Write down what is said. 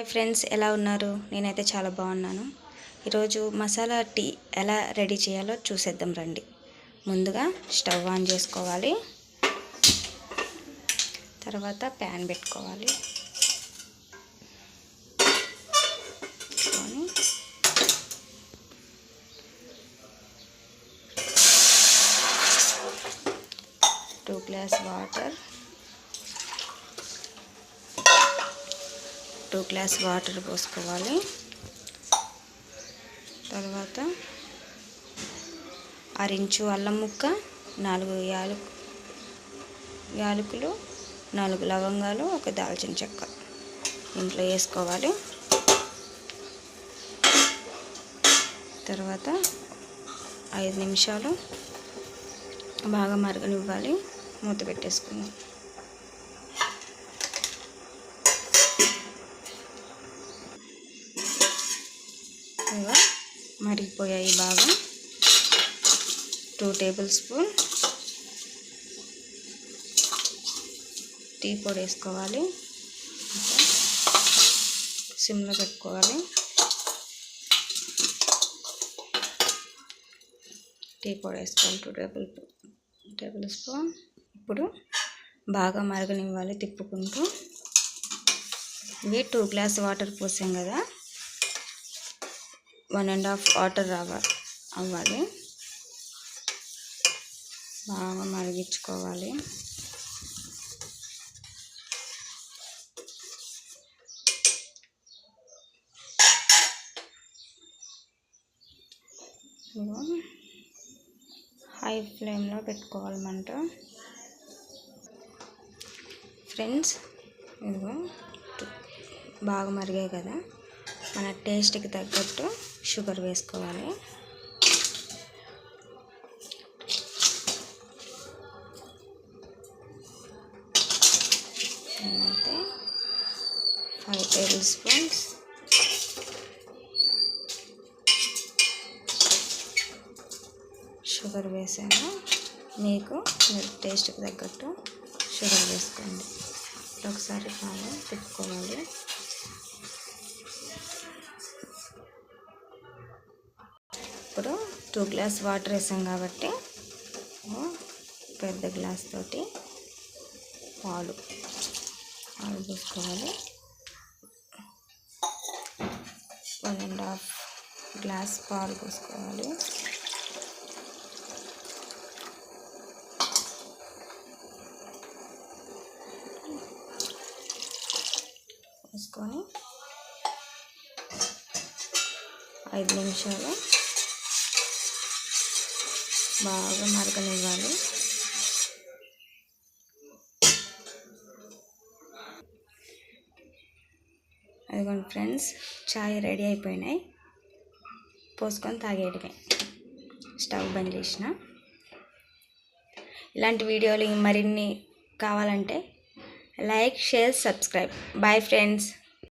Hi friends ఎలా ఉన్నారు? నేనైతే చాలా బాగున్నాను. ఈరోజు మసాలా టీ ఎలా రెడీ చేయాలో చూసేద్దాం రండి. ముందుగా స్టవ్ ఆన్ చేసుకోవాలి. తర్వాత ప్యాన్ పెట్టుకోవాలి. Two glass water two glass water పోసుకోవాలి. తర్వాత అరించు అల్లం ముక్క నాలుగు యాలకు యాలకులు నాలుగు లవంగాలు ఒక దాల్చిన చెక్క ఇంట్లో వేసుకోవాలి. తర్వాత ఐదు నిమిషాలు బాగా మరగనివ్వాలి. మూత పెట్టేసుకుందాం. ఇక మరిగిపోయాయి బాగా టూ టేబుల్ స్పూన్ టీ పొడి వేసుకోవాలి. సిమ్లో పెట్టుకోవాలి. టీ పొడి వేసుకోవాలి. టూ టేబుల్ టేబుల్ స్పూన్ ఇప్పుడు బాగా మరగనివ్వాలి తిప్పుకుంటూ. ఇవి టూ గ్లాస్ వాటర్ పోసాం కదా. వన్ అండ్ హాఫ్ వాటర్ రావాలి అవ్వాలి. బాగా మరిగించుకోవాలి. హై ఫ్లేమ్లో పెట్టుకోవాలి మంట. ఫ్రెండ్స్ ఇదిగో. బాగా మరిగాయి కదా. మన టేస్ట్కి తగ్గట్టు షుగర్ వేసుకోవాలి. అయితే ఫైవ్ టేబుల్ స్పూన్స్ షుగర్ వేసాను. మీకు మీరు టేస్ట్కి తగ్గట్టు షుగర్ వేసుకోండి. ఒకసారి బాగా తిప్పుకోవాలి. ఇప్పుడు టూ గ్లాస్ వాటర్ వేసాం కాబట్టి పెద్ద గ్లాస్ తోటి పాలు పాలు పోసుకోవాలి వన్ అండ్ హాఫ్ గ్లాస్ పాలు పోసుకోవాలి పోసుకొని ఐదు నిమిషాలు బాగా మరగనివ్వాలి. అదిగోండి ఫ్రెండ్స్ చాయ్ రెడీ అయిపోయినాయి. పోసుకొని తాగేయడమే స్టవ్ బంద్ చేసిన. ఇలాంటి వీడియోలు మరిన్ని కావాలంటే like share subscribe. Bye friends.